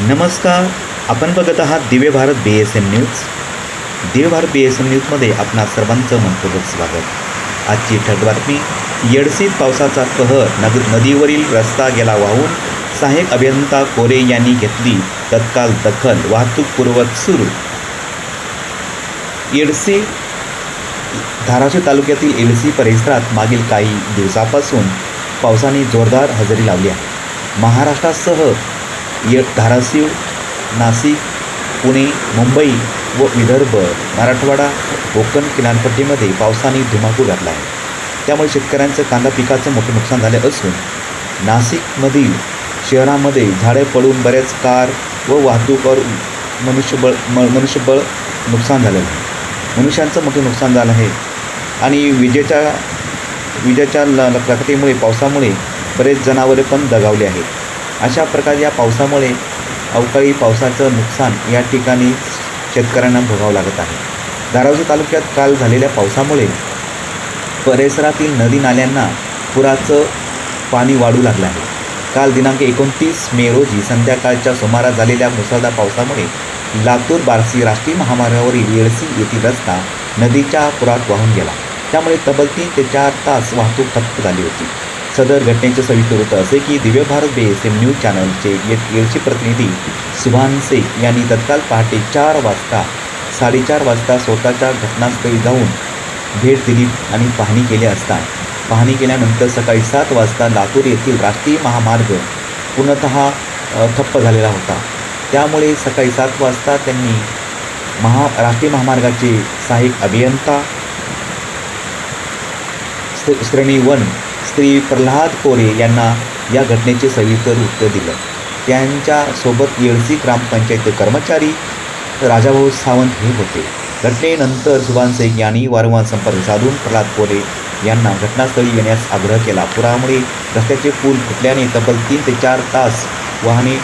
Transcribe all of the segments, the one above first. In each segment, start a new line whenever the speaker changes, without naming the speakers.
नमस्कार. आपण बघत आहात Divya Bharat B S M news Divya Bharat B S M न्यूजमध्ये आपणा सर्वांचं मनपूर्वक स्वागत. आजची ठळक बातमी येडसीत पावसाचा कहर नग नदीवरील रस्ता गेला वाहून सहाय्यक अभियंता कोरे यांनी घेतली तत्काळ दखल वाहतूक पूर्वत सुरू. येडसी धाराशिव तालुक्यातील येडसी परिसरात मागील काही दिवसापासून पावसाने जोरदार हजेरी लावली आहे. महाराष्ट्रासह य धाराशिव नाशिक पुणे मुंबई व विदर्भ मराठवाडा कोकण किनारपट्टीमध्ये पावसाने धुमाकूळ घातला आहे. त्यामुळे शेतकऱ्यांचं कांदा पिकाचं मोठं नुकसान झाले असून नाशिकमधील शहरामध्ये झाडे पडून बरेच कार व वाहतूकवर मनुष्यबळ म मनुष्यबळ नुकसान झालेलं आहे. मनुष्यांचं मोठं नुकसान झालं आहे. आणि विजेच्या विजेच्या ल लकटामुळे पावसामुळे बरेच जनावरे पण दगावली आहेत. अशा प्रकारे या पावसामुळे अवकाळी पावसाचं नुकसान या ठिकाणी शेतकऱ्यांना भोगावं लागत आहे. धाराशिव तालुक्यात काल झालेल्या पावसामुळे परिसरातील नदी नाल्यांना पुराचं पाणी वाढू लागलं आहे. काल दिनांक एकोणतीस मे रोजी संध्याकाळच्या सुमारास झालेल्या मुसळधार पावसामुळे लातूर बार्सी राष्ट्रीय महामार्गावरील येळसी येथील रस्ता नदीच्या पुरात वाहून गेला. त्यामुळे तब्बल तीन ते चार तास वाहतूक ठप्प झाली होती. सदर घटनेचे सविस्तर होतं असे की दिव्य भारत बे एस एम न्यूज चॅनलचे येळचे प्रतिनिधी सुभान शेख यांनी तत्काळ पहाटे चार वाजता साडेचार वाजता स्वतःच्या घटनास्थळी जाऊन भेट दिली आणि पाहणी केली असता. पाहणी केल्यानंतर सकाळी सात वाजता लातूर येथील राष्ट्रीय महामार्ग पूर्णतः ठप्प झालेला होता. त्यामुळे सकाळी सात वाजता त्यांनी महा राष्ट्रीय महामार्गाचे सहाय्यक अभियंता श्रेणी वन श्री प्रल्हाद कोरे यांना या घटनेचे सविस्तर उत्तर दिलं. त्यांच्यासोबत येळसी ग्रामपंचायत कर्मचारी राजाभाऊ सावंत हे होते. घटनेनंतर सुभान शेख यांनी वारंवार संपर्क साधून प्रल्हाद कोरे यांना घटनास्थळी येण्यास आग्रह केला. पुरामुळे रस्त्याचे पूल फुटल्याने तब्बल तीन ते चार तास वाहने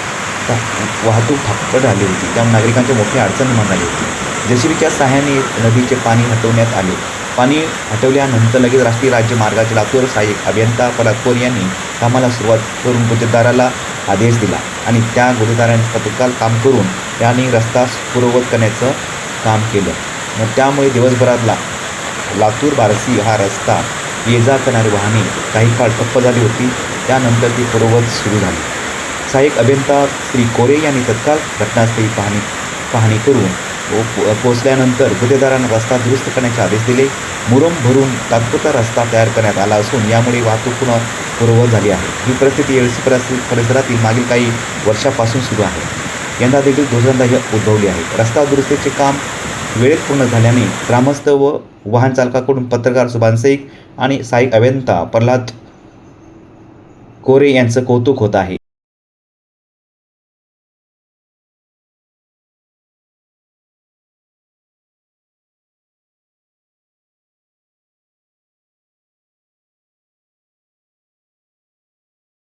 वाहतूक ठप्प झाली होती. त्यामुळे नागरिकांच्या मोठी अडचण निर्माण झाली होती जेसीबीच्या सहाय्याने नदीचे पाणी हटवण्यात आले. पाणी हटवल्यानंतर लगेच राष्ट्रीय राज्य मार्गाचे लातूर सहाय्यक अभियंता परातकोर यांनी कामाला सुरुवात करून गुत्तेदाराला आदेश दिला आणि त्या गुत्तेदाराने तत्काळ काम करून त्यांनी रस्ता पूर्ववत करण्याचं काम केलं. मग त्यामुळे दिवसभरातला लातूर बारसी हा रस्ता ये जा करणारी वाहने काही काळ ठप्प झाली होती. त्यानंतर ती पूर्ववत सुरू झाली. सहाय्यक अभियंता श्री कोरे यांनी तत्काळ घटनास्थळी पाहणी पाहणी करून व पो- पोहोचल्यानंतर गुत्तेदारांना रस्ता दुरुस्त करण्याचे आदेश दिले. मुरुम भरून तात्पुरता रस्ता तयार करण्यात आला असून यामुळे वाहतूक पुन्हा पूर्ववत झाली आहे. ही परिस्थिती येळसी परिसरातील मागील काही वर्षापासून सुरू आहे. यंदा देखील दुसऱ्यांदा ही उद्भवली आहे. रस्ता दुरुस्तीचे काम वेळेत पूर्ण झाल्याने ग्रामस्थ व वाहन चालकाकडून पत्रकार सुभान शेख आणि साई अभियंता प्रल्हाद कोरे यांचं कौतुक होत आहे.